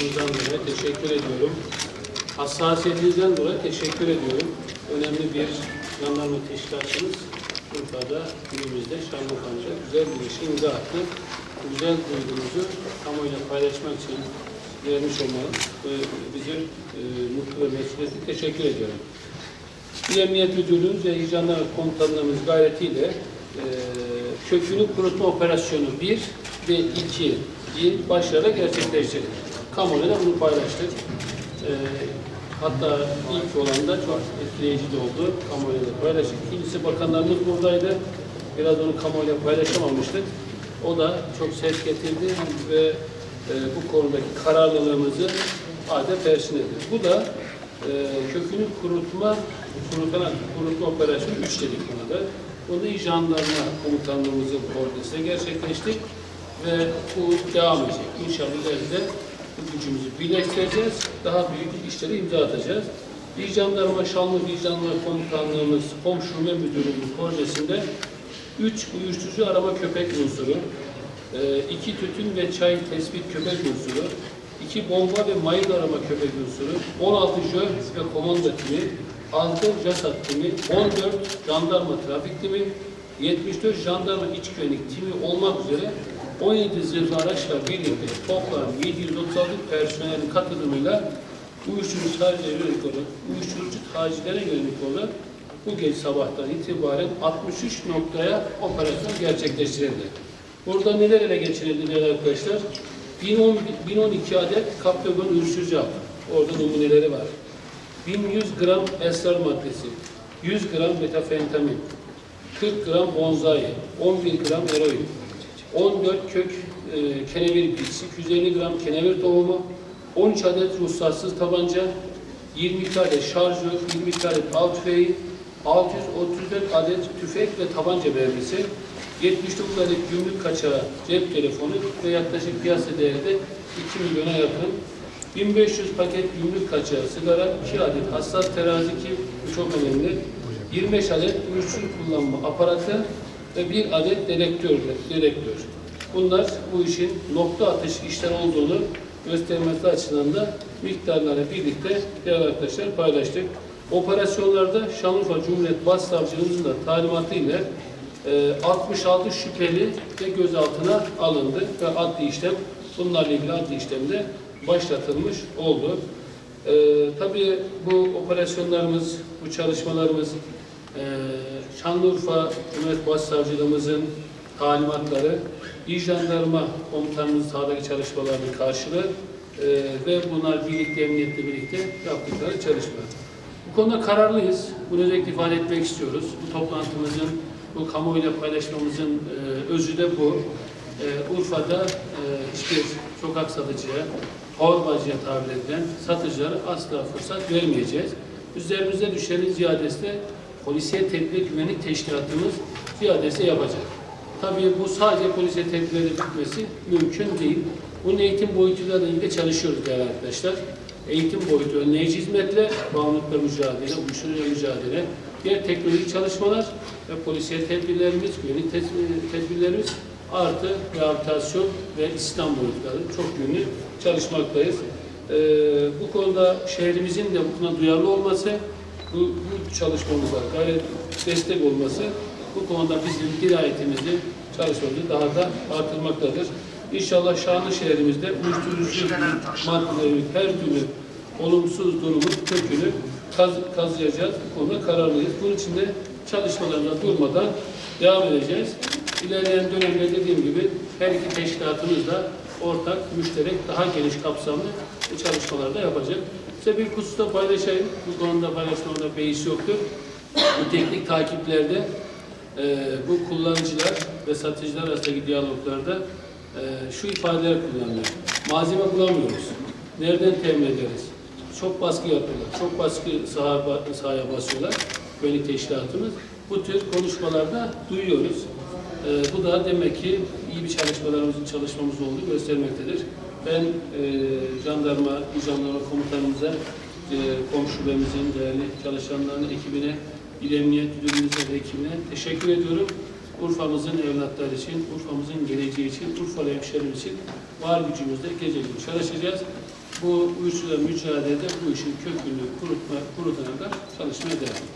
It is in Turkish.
sabrınızdan dolayı teşekkür ediyorum. Hassasiyetinizden dolayı teşekkür ediyorum. Önemli bir jandarma teşkilatımız Urfa'da, günümüzde Şanlıurfa'nca güzel bir işe imza attı. Güzel duygumuzu kamuoyuyla paylaşmak için vermiş olmanız bizi e, mutlu ve mesut etti. Teşekkür ediyorum. İl Emniyet Müdürlüğümüz ve İl Jandarma Komutanlığımız gayretiyle e, kökünü kurutma operasyonu 1 ve 2 bir başarıyla gerçekleştirdik. Kamuoyuyla bunu paylaştık. E, hatta ilk olan da çok etkileyici de oldu. Kamuoyuyla paylaştık. İkincisi bakanlarımız buradaydı. Biraz onu kamuoyuyla paylaşamamıştık. O da çok ses getirdi ve e, bu konudaki kararlılığımızı adeta perçinledi. Bu da e, kökünü kurutma, kurutan, kurutma operasyonu 3 dedik buna da. Bunu İl jandarma komutanlığımızın koordinasyonu gerçekleştik ve bu devam edecek. İnşallah ileride gücümüzü birleştireceğiz. Daha büyük işlere imza atacağız. İl Jandarma Şanlıurfa İl Jandarma Komutanlığımız Komşu ve Müdürlüğü projesinde 3 uyuşturucu arama köpek unsuru, 2 tütün ve çay tespit köpek unsuru, 2 bomba ve mayın arama köpek unsuru, 16 jö ve komando timi, 6 JASAT timi, 14 jandarma trafik timi, 74 jandarma iç güvenlik timi olmak üzere 17 zırhlı araçla birlikte toplam 736 personelin katılımıyla uyuşturucu tacirlere yönelik olarak, uyuşturucu tacirlere yönelik olarak bu gece sabahtan itibaren 63 noktaya operasyon gerçekleştirildi. Burada neler ele geçirildi değerli arkadaşlar? 1010 1012 adet kaptagon uyuşturucu hap. Orada numuneleri var. 1100 gram esrar maddesi, 100 gram metafentamin, 40 gram bonzai, 11 gram eroin, 14 kök e, kenevir bitkisi, 250 gram kenevir tohumu, 13 adet ruhsatsız tabanca, 22 adet şarjör, 22 adet av tüfeği, 634 adet tüfek ve tabanca mermisi, 79 adet gümrük kaçağı cep telefonu ve yaklaşık piyasa değeri de 2 milyona yakın. 1500 paket gümrük kaçağı sigara, 2 adet hassas terazi ki çok önemli, 25 adet uyuşturucu kullanma aparatı ve bir adet dedektör. dedektör. Bunlar bu işin nokta atış işler olduğunu göstermesi açısından da miktarları birlikte değerli arkadaşlar paylaştık. Operasyonlarda Şanlıurfa Cumhuriyet Başsavcılığımızın da talimatı ile e, 66 şüpheli de gözaltına alındı ve adli işlem bunlarla ilgili adli işlemde başlatılmış oldu. E, tabii bu operasyonlarımız, bu çalışmalarımız e, Şanlıurfa Cumhuriyet Başsavcılığımızın talimatları, İl Jandarma Komutanımızın sahadaki çalışmalarının karşılığı e, ve bunlar birlikte, emniyetle birlikte yaptıkları çalışma. Bu konuda kararlıyız. Bunu özellikle ifade etmek istiyoruz. Bu toplantımızın, bu kamuoyuyla paylaşmamızın e, özü de bu. E, Urfa'da e, hiçbir sokak satıcıya, torbacıya tabir edilen satıcılara asla fırsat vermeyeceğiz. Üzerimize düşenin ziyadesi de polisiye tedbir güvenlik teşkilatımız ziyadesi yapacak. Tabii bu sadece polisiye tedbirleri bitmesi mümkün değil. Bunun eğitim boyutuyla da ilgili çalışıyoruz değerli arkadaşlar. Eğitim boyutu, önleyici hizmetler, bağımlılıkla mücadele, uyuşturucu mücadele, diğer teknolojik çalışmalar ve polisiye tedbirlerimiz, güvenlik tes- tedbirlerimiz artı rehabilitasyon ve İslam boyutları çok yönlü çalışmaktayız. Ee, bu konuda şehrimizin de bu konuda duyarlı olması, bu, bu çalışmamıza gayret destek olması bu konuda bizim dirayetimizi, çalışmamızı daha da artırmaktadır. İnşallah şanlı şehrimizde uyuşturucu maddelerin her türlü olumsuz durumun kökünü kaz, kazıyacağız. Bu konuda kararlıyız. Bunun için de çalışmalarına durmadan devam edeceğiz. İlerleyen dönemde dediğim gibi her iki teşkilatımız da ortak, müşterek, daha geniş kapsamlı çalışmalarda yapacak. Size bir hususta paylaşayım. Bu konuda paylaşmamda beis yoktur. Bu teknik takiplerde e, bu kullanıcılar ve satıcılar arasındaki diyaloglarda e, şu ifadeler kullanılıyor. Malzeme bulamıyoruz. Nereden temin ederiz? Çok baskı yapıyorlar. Çok baskı saha, sahaya basıyorlar. Böyle teşkilatımız. Bu tür konuşmalarda duyuyoruz. E, bu da demek ki iyi bir çalışmalarımızın çalışmamız olduğu göstermektedir. Ben e, jandarma, jandarma komutanımıza, e, komşularımızın değerli çalışanlarının ekibine, İl Emniyet Müdürlüğümüze ve ekibine teşekkür ediyorum. Urfa'mızın evlatları için, Urfa'mızın geleceği için, Urfalı hemşehrim için var gücümüzle gece gündüz çalışacağız. bu uyuşturucularla mücadelede bu işin kökünü kurutma, kurutana kadar çalışmaya devam.